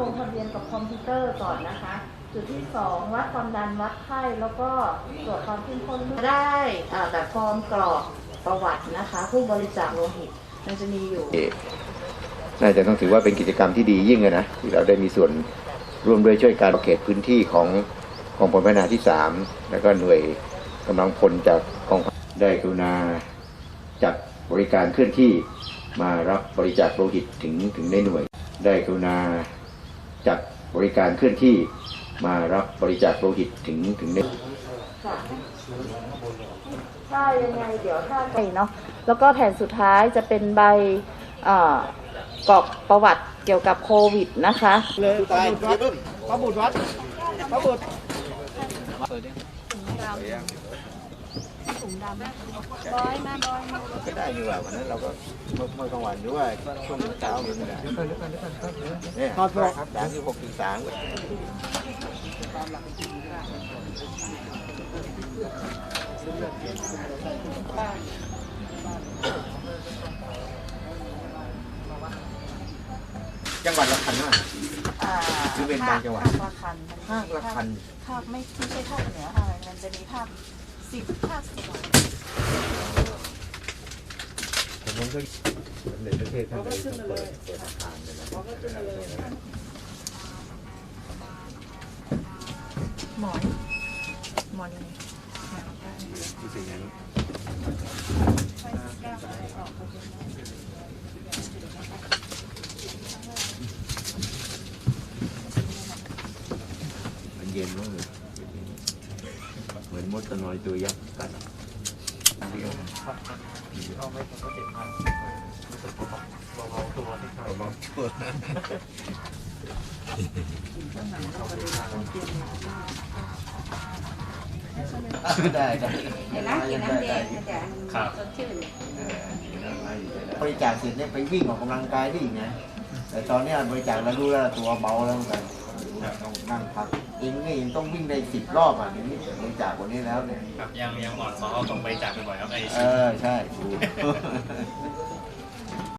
ลงทะเบียนกับคอมพิวเตอร์ก่อนนะคะ จุดที่สองวัดความดันวัดไข้แล้วก็ตรวจความเข้มข้นเลือดได้แบบฟอร์มกรอกประวัตินะคะ ผู้บริจาคโลหิตมันจะมีอยู่ น่าจะต้องถือว่าเป็นกิจกรรมที่ดียิ่งเลยนะที่เราได้มีส่วนร่วมด้วยช่วยการเขตพื้นที่ของกองพลพัฒนาที่ 3 แล้วก็หน่วยกำลังพลจากกองได้กรุณาจัดบริการเคลื่อนที่มารับบริจาคโลหิตถึงถึงในหน่วย ได้กรุณา จัดบริการเคลื่อนที่มารับบริจาคโลหิตถึงถึงในค่ะถ้ายังไงเดี๋ยวถ้าไปเนาะแล้วก็แผ่นสุดท้ายจะเป็นใบกรอกประวัติเกี่ยวกับโควิดนะคะเลยตายวัดพระบุตรวัดพระบุตร ก็ได้ดีกว่าวันนั้นเราก็เมื่อเมื่อกลางวันหรือว่าช่วงเช้าหรือไงเนี่ยครับสามสิบหกถึงสามจังหวัดละพันมากอ่าหรือเป็นบางจังหวัดภาคละคันภาคละคันภาคไม่ไม่ใช่ภาคเหนือค่ะมันจะมีภาค สิบภาสิบผมก็สมเด็จพระเทพท่านเลยเปิดเปิดอาคารเลยนะหมอนหมอนยังไงที่สิ่งนั้นมันเย็นมากเลย มือนมดตะนอยตัวยักษ์กัดเดียวได้ได้เดี๋ยวนะกินน้ำแดงเดี๋ยวสดชื่นบริจาคเสร็จเนี่ยไปวิ่งออกกำลังกายได้อีกนะแต่ตอนเนี้ยบริจาคแล้วรู้แล้วตัวเบาแล้วเหมือนกัน ต้องนั่งพักเองนี่ยังต้องวิ่งได้สิบรอบอะเดี๋ยวนี้บริจาควันนี้แล้วเนี่ย ครับยังยังหมอดซอต้องไปจากบ่อยๆครับไอ้เออ ใช่ถูก